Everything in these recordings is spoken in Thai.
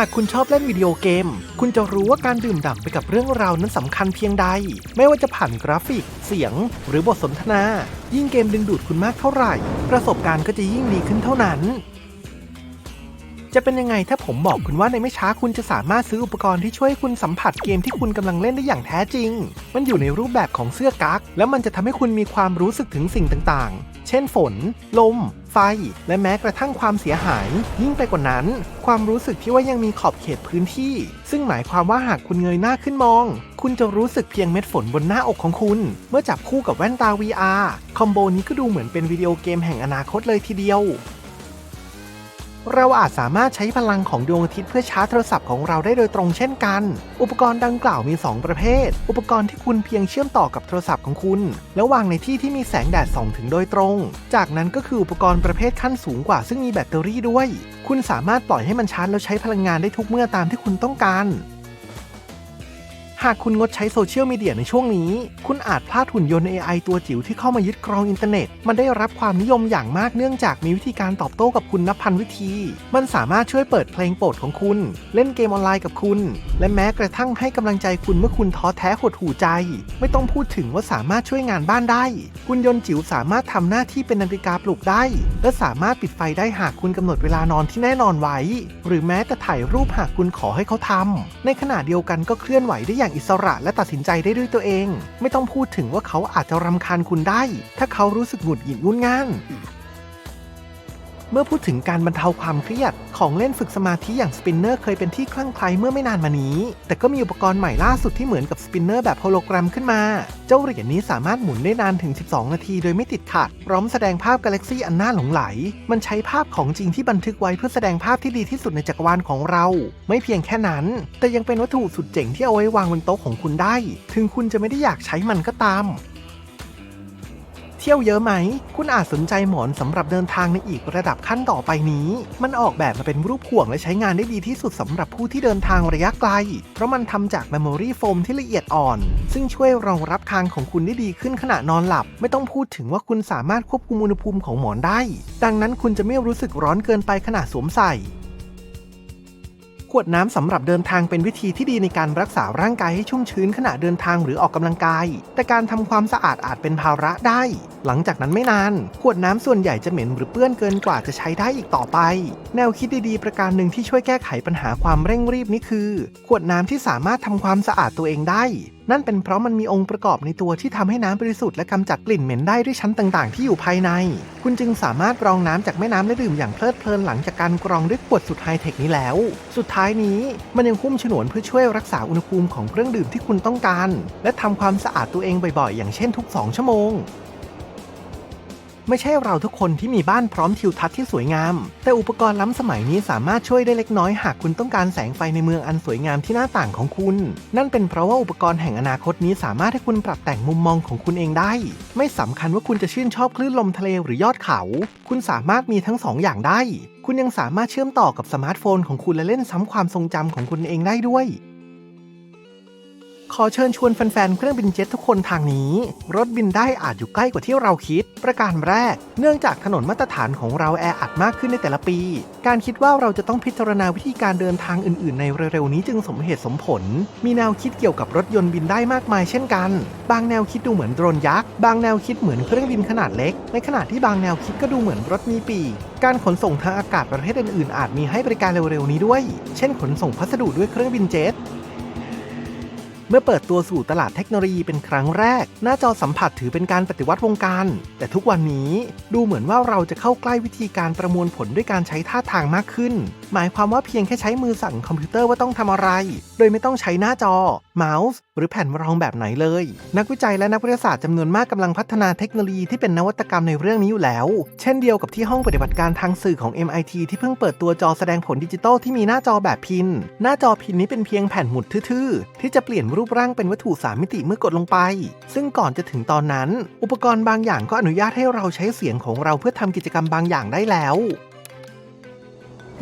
ากคุณชอบเล่นวิดีโอเกม คุณจะรู้ว่าการดื่มด่ำไปกับเรื่องราวนั้นสำคัญเพียงใด ไม่ว่าจะผ่านกราฟิก เสียง หรือบทสนทนา ยิ่งเกมดึงดูดคุณมากเท่าไหร่ ประสบการณ์ก็จะยิ่งดีขึ้นเท่านั้น จะเป็นยังไงถ้าผมบอกคุณว่าในไม่ช้าคุณจะสามารถซื้ออุปกรณ์ที่ช่วยคุณสัมผัสเกมที่คุณกำลังเล่นได้อย่างแท้จริง มันอยู่ในรูปแบบของเสื้อกั๊กแล้วมันจะทำให้คุณมีความรู้สึกถึงสิ่งต่างๆ เช่นฝน ลม ไฟ และแม้กระทั่งความเสียหาย ยิ่งไปกว่านั้น ความรู้สึกที่ว่ายังมีขอบเขตพื้นที่ ซึ่งหมายความว่าหากคุณเงยหน้าขึ้นมอง คุณจะรู้สึกเพียงเม็ดฝนบนหน้าอกของคุณ เมื่อจับคู่กับแว่นตา VR คอมโบนี้ก็ดูเหมือนเป็นวิดีโอเกมแห่งอนาคตเลยทีเดียว เราอาจสามารถใช้พลังของดวงอาทิตย์เพื่อชาร์จโทรศัพท์ของเราได้โดยตรงเช่นกัน อุปกรณ์ดังกล่าวมี 2 ประเภท อุปกรณ์ที่คุณเพียงเชื่อมต่อกับโทรศัพท์ของคุณ แล้ววางในที่ที่มีแสงแดดส่องถึงโดยตรง จากนั้นก็คืออุปกรณ์ประเภทขั้นสูงกว่าซึ่งมีแบตเตอรี่ด้วย คุณสามารถปล่อยให้มันชาร์จแล้วใช้พลังงานได้ทุกเมื่อตามที่คุณต้องการ หากคุณงดใช้โซเชียลมีเดียในช่วงนี้ คุณอาจพลาดหุ่นยนต์ AI ตัวจิ๋วที่เข้ามายึดครองอินเทอร์เน็ต มันได้รับความนิยมอย่างมากเนื่องจากมีวิธีการตอบโต้กับคุณนับพันวิธี มันสามารถช่วยเปิดเพลงโปรดของคุณ เล่นเกมออนไลน์กับคุณ และแม้กระทั่งให้กำลังใจคุณเมื่อคุณท้อแท้หดหู่ใจ ไม่ต้องพูดถึงว่าสามารถช่วยงานบ้านได้หุ่นยนต์จิ๋วสามารถทำหน้าที่เป็นนาฬิกาปลุกได้ และสามารถปิดไฟได้หากคุณกำหนดเวลานอนที่แน่นอนไว้ หรือแม้แต่ถ่ายรูปหากคุณขอให้เขาทำในขณะเดียวกันก็เคลื่อนไหวได้อย่างอิสระและตัดสินใจได้ด้วยตัวเอง ไม่ต้องพูดถึงว่าเขาอาจจะรำคาญคุณได้ ถ้าเขารู้สึกหงุดหงิดงุนง่าน เมื่อพูดถึงการบรรเทาความเครียด ของเล่นฝึกสมาธิอย่างสปินเนอร์เคยเป็นที่คลั่งไคล้เมื่อไม่นานมานี้ แต่ก็มีอุปกรณ์ใหม่ล่าสุดที่เหมือนกับสปินเนอร์แบบโฮโลแกรมขึ้นมา เจ้าเหรียญนี้สามารถหมุนได้นานถึง 12 นาทีโดยไม่ติดขัด พร้อมแสดงภาพกาแล็กซี่อันน่าหลงไหล มันใช้ภาพของจริงที่บันทึกไว้เพื่อแสดงภาพที่ดีที่สุดในจักรวาลของเรา ไม่เพียงแค่นั้น แต่ยังเป็นวัตถุสุดเจ๋งที่เอาไว้วางบนโต๊ะของคุณได้ ถึงคุณจะไม่ได้อยากใช้มันก็ตาม ที่ยวเยอะไหม คุณอาจสนใจหมอนสำหรับเดินทางในอีกระดับขั้นต่อไปนี้ มันออกแบบมาเป็นรูปห่วงและใช้งานได้ดีที่สุดสำหรับผู้ที่เดินทางระยะไกล เพราะมันทำจากเมมโมรี่โฟมที่ละเอียดอ่อน ซึ่งช่วยรองรับคางของคุณได้ดีขึ้นขณะนอนหลับ ไม่ต้องพูดถึงว่าคุณสามารถควบคุมอุณหภูมิของหมอนได้ ดังนั้นคุณจะไม่รู้สึกร้อนเกินไปขณะสวมใส่ขวดน้ำสำหรับเดินทางเป็นวิธีที่ดีในการรักษาร่างกายให้ชุ่มชื้นขณะเดินทางหรือออกกำลังกาย แต่การทำความสะอาดอาจเป็นภาระได้ หลังจากนั้นไม่นาน ขวดน้ำส่วนใหญ่จะเหม็นหรือเปื้อนเกินกว่าจะใช้ได้อีกต่อไป แนวคิดดีๆ ประการหนึ่งที่ช่วยแก้ไขปัญหาความเร่งรีบนี่คือ ขวดน้ำที่สามารถทำความสะอาดตัวเองได้ นั่นเป็นเพราะมันมีองค์ประกอบในตัวที่ทำให้น้ำบริสุทธิ์และกำจัดกลิ่นเหม็นได้ด้วยชั้นต่างๆ ที่อยู่ภายใน คุณจึงสามารถกรองน้ำจากแม่น้ำและดื่มอย่างเพลิดเพลินหลังจากการกรองด้วยขวดสุดไฮเทคนี้แล้ว สุดท้ายนี้มันยังคุ้มฉนวนเพื่อช่วยรักษาอุณหภูมิของเครื่องดื่มที่คุณต้องการ และทำความสะอาดตัวเองบ่อยๆ อย่างเช่นทุก 2 ชั่วโมง ไม่ใช่เราทุกคนที่มีบ้านพร้อมทิวทัศน์ที่สวยงาม แต่อุปกรณ์ล้ำสมัยนี้สามารถช่วยได้เล็กน้อยหากคุณต้องการแสงไฟในเมืองอันสวยงามที่หน้าต่างของคุณ นั่นเป็นเพราะว่าอุปกรณ์แห่งอนาคตนี้สามารถให้คุณปรับแต่งมุมมองของคุณเองได้ ไม่สำคัญว่าคุณจะชื่นชอบคลื่นลมทะเลหรือยอดเขา คุณสามารถมีทั้งสองอย่างได้ คุณยังสามารถเชื่อมต่อกับสมาร์ทโฟนของคุณและเล่นซ้ำความทรงจำของคุณเองได้ด้วย อเชิญชวนแฟนๆ เครื่องบินเจ็ตทุกคนทางนี้ รถบินได้อาจอยู่ใกล้กว่าที่เราคิด ประการแรก เนื่องจากถนนมาตรฐานของเราแออัดมากขึ้นในแต่ละปี การคิดว่าเราจะต้องพิจารณาวิธีการเดินทางอื่นๆ ในเร็วๆ นี้จึงสมเหตุสมผล มีแนวคิดเกี่ยวกับรถยนต์บินได้มากมายเช่นกัน บางแนวคิดดูเหมือนโดรนยักษ์ บางแนวคิดเหมือนเครื่องบินขนาดเล็ก ในขณะที่บางแนวคิดก็ดูเหมือนรถมีปีกการขนส่งทางอากาศประเทศอื่นๆ อาจมีให้บริการเร็วๆ นี้ด้วย เช่น ขนส่งพัสดุด้วยเครื่องบินเจ็ต เมื่อเปิดตัวสู่ตลาดเทคโนโลยีเป็นครั้งแรก หน้าจอสัมผัสถือเป็นการปฏิวัติวงการ แต่ทุกวันนี้ดูเหมือนว่าเราจะเข้าใกล้วิธีการประมวลผลด้วยการใช้ท่าทางมากขึ้น หมายความว่าเพียงแค่ใช้มือสั่งคอมพิวเตอร์ว่าต้องทำอะไร โดยไม่ต้องใช้หน้าจอ เมาส์ หรือแผ่นรองแบบไหนเลย นักวิจัยและนักวิทยาศาสตร์จำนวนมากกำลังพัฒนาเทคโนโลยีที่เป็นนวัตกรรมในเรื่องนี้อยู่แล้ว เช่นเดียวกับที่ห้องปฏิบัติการทางสื่อของ MIT ที่เพิ่งเปิดตัวจอแสดงผลดิจิตอลที่มีหน้าจอแบบพิน หน้าจอพินนี้เป็นเพียงแผ่นหมุดทื่อๆ ที่จะเปลี่ยนรูปร่างเป็นวัตถุสามมิติเมื่อกดลงไป ซึ่งก่อนจะถึงตอนนั้น อุปกรณ์บางอย่างก็อนุญาตให้เราใช้เสียงของเราเพื่อทำกิจกรรมบางอย่างได้แล้ว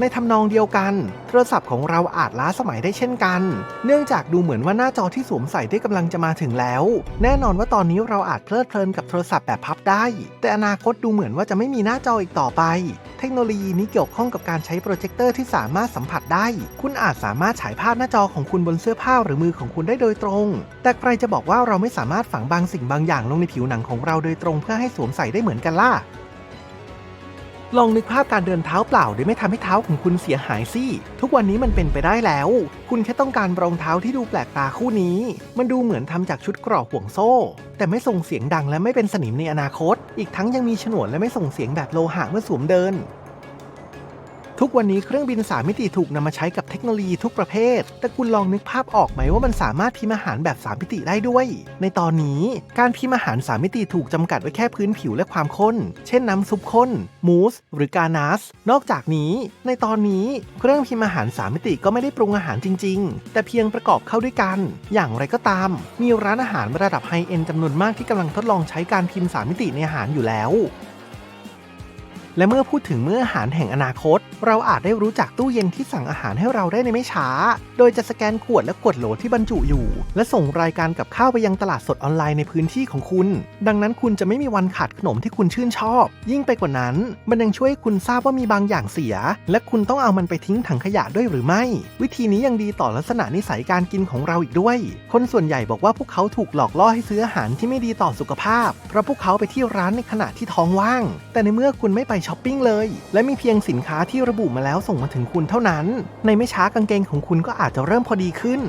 ในทำนองเดียวกัน โทรศัพท์ของเราอาจล้าสมัยได้เช่นกัน เนื่องจากดูเหมือนว่าหน้าจอที่สวมใส่ได้กำลังจะมาถึงแล้ว แน่นอนว่าตอนนี้เราอาจเพลิดเพลินกับโทรศัพท์แบบพับได้ แต่อนาคตดูเหมือนว่าจะไม่มีหน้าจออีกต่อไป เทคโนโลยีนี้เกี่ยวข้องกับการใช้โปรเจคเตอร์ที่สามารถสัมผัสได้ คุณอาจสามารถฉายภาพหน้าจอของคุณบนเสื้อผ้าหรือมือของคุณได้โดยตรง แต่ใครจะบอกว่าเราไม่สามารถฝังบางสิ่งบางอย่างลงในผิวหนังของเราโดยตรงเพื่อให้สวมใส่ได้เหมือนกันล่ะ ลองนึกภาพการเดินเท้าเปล่าโดยไม่ทำให้เท้าของคุณเสียหายสิ ทุกวันนี้มันเป็นไปได้แล้ว คุณแค่ต้องการรองเท้าที่ดูแปลกตาคู่นี้ มันดูเหมือนทำจากชุดกรอบห่วงโซ่ แต่ไม่ส่งเสียงดังและไม่เป็นสนิมในอนาคต อีกทั้งยังมีฉนวนและไม่ส่งเสียงแบบโลหะเมื่อสวมเดิน ทุกวันนี้เครื่องบินสามมิติถูกนำมาใช้กับเทคโนโลยีทุกประเภท แต่คุณลองนึกภาพออกไหมว่ามันสามารถพิมพ์อาหารแบบสามมิติได้ด้วย ในตอนนี้การพิมพ์อาหารสามมิติถูกจำกัดไว้แค่พื้นผิวและความข้น เช่นน้ำซุปข้น มูส หรือกานาส นอกจากนี้ ในตอนนี้เครื่องพิมพ์อาหารสามมิติก็ไม่ได้ปรุงอาหารจริง ๆ แต่เพียงประกอบเข้าด้วยกัน อย่างไรก็ตาม มีร้านอาหารระดับไฮเอ็นจำนวนมากที่กำลังทดลองใช้การพิมพ์สามมิติในอาหารอยู่แล้ว และเมื่อพูดถึงมื้ออาหารแห่งอนาคต เราอาจได้รู้จักตู้เย็นที่สั่งอาหารให้เราได้ในไม่ช้า โดยจะสแกนขวดและขวดโหลที่บรรจุอยู่ และส่งรายการกับข้าวไปยังตลาดสดออนไลน์ในพื้นที่ของคุณ ดังนั้นคุณจะไม่มีวันขาดขนมที่คุณชื่นชอบ ยิ่งไปกว่านั้น มันยังช่วยให้คุณทราบว่ามีบางอย่างเสีย และคุณต้องเอามันไปทิ้งถังขยะด้วยหรือไม่ วิธีนี้ยังดีต่อลักษณะนิสัยการกินของเราอีกด้วย คนส่วนใหญ่บอกว่าพวกเขาถูกหลอกล่อให้ซื้ออาหารที่ไม่ดีต่อสุขภาพ เพราะพวกเขาไปที่ร้านในขณะที่ท้องว่าง แต่ในเมื่อคุณไม่ไปช้อปปิ้งเลย และมีเพียงสินค้าที่ระบุมาแล้วส่งมาถึงคุณเท่านั้น ในไม่ช้ากางเกงของคุณก็อาจจะเริ่มพอดีขึ้น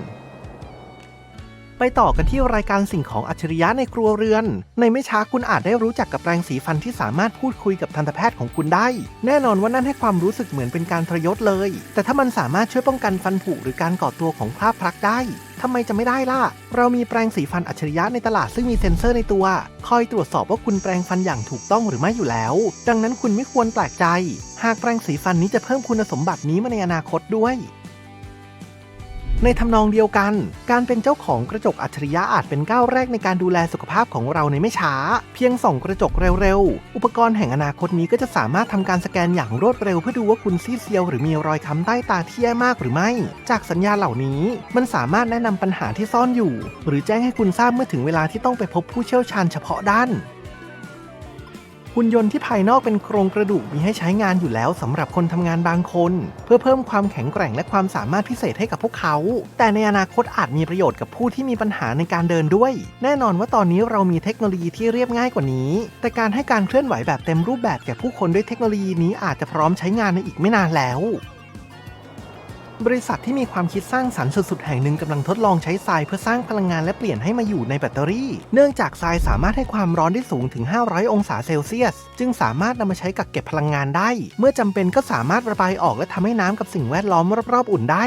ไปต่อกันที่รายการสิ่งของอัจฉริยะในครัวเรือน ในไม่ช้าคุณอาจได้รู้จักกับแปรงสีฟันที่สามารถพูดคุยกับทันตแพทย์ของคุณได้ แน่นอนว่านั่นให้ความรู้สึกเหมือนเป็นการทรยศเลย แต่ถ้ามันสามารถช่วยป้องกันฟันผุหรือการก่อตัวของคราบพลักได้ ทำไมจะไม่ได้ล่ะ เรามีแปรงสีฟันอัจฉริยะในตลาดซึ่งมีเซ็นเซอร์ในตัว คอยตรวจสอบว่าคุณแปรงฟันอย่างถูกต้องหรือไม่อยู่แล้ว ดังนั้นคุณไม่ควรแปลกใจ หากแปรงสีฟันนี้จะเพิ่มคุณสมบัตินี้มาในอนาคตด้วย ในทำนองเดียวกัน การเป็นเจ้าของกระจกอัจฉริยะอาจเป็นก้าวแรกในการดูแลสุขภาพของเราในไม่ช้า เพียงส่องกระจกเร็วๆ อุปกรณ์แห่งอนาคตนี้ก็จะสามารถทำการสแกนอย่างรวดเร็วเพื่อดูว่าคุณซีดเซียวหรือมีรอยค้ำใต้ตาที่แย่มากหรือไม่ จากสัญญาณเหล่านี้มันสามารถแนะนำปัญหาที่ซ่อนอยู่ หรือแจ้งให้คุณทราบเมื่อถึงเวลาที่ต้องไปพบผู้เชี่ยวชาญเฉพาะด้าน หุ่นยนต์ที่ภายนอกเป็นโครงกระดูกมีให้ใช้งานอยู่แล้วสำหรับคนทำงานบางคน เพื่อเพิ่มความแข็งแกร่งและความสามารถพิเศษให้กับพวกเขา แต่ในอนาคตอาจมีประโยชน์กับผู้ที่มีปัญหาในการเดินด้วย แน่นอนว่าตอนนี้เรามีเทคโนโลยีที่เรียบง่ายกว่านี้ แต่การให้การเคลื่อนไหวแบบเต็มรูปแบบแก่ผู้คนด้วยเทคโนโลยีนี้อาจจะพร้อมใช้งานในอีกไม่นานแล้ว บริษัทที่มีความคิดสร้างสรรค์สุดๆ แห่งหนึ่งกำลังทดลองใช้ทรายเพื่อสร้างพลังงานและเปลี่ยนให้มาอยู่ในแบตเตอรี่ เนื่องจากทรายสามารถให้ความร้อนได้สูงถึง 500 องศาเซลเซียส จึงสามารถนำมาใช้กักเก็บพลังงานได้ เมื่อจำเป็นก็สามารถระบายออกและทำให้น้ำกับสิ่งแวดล้อมรอบๆ อุ่นได้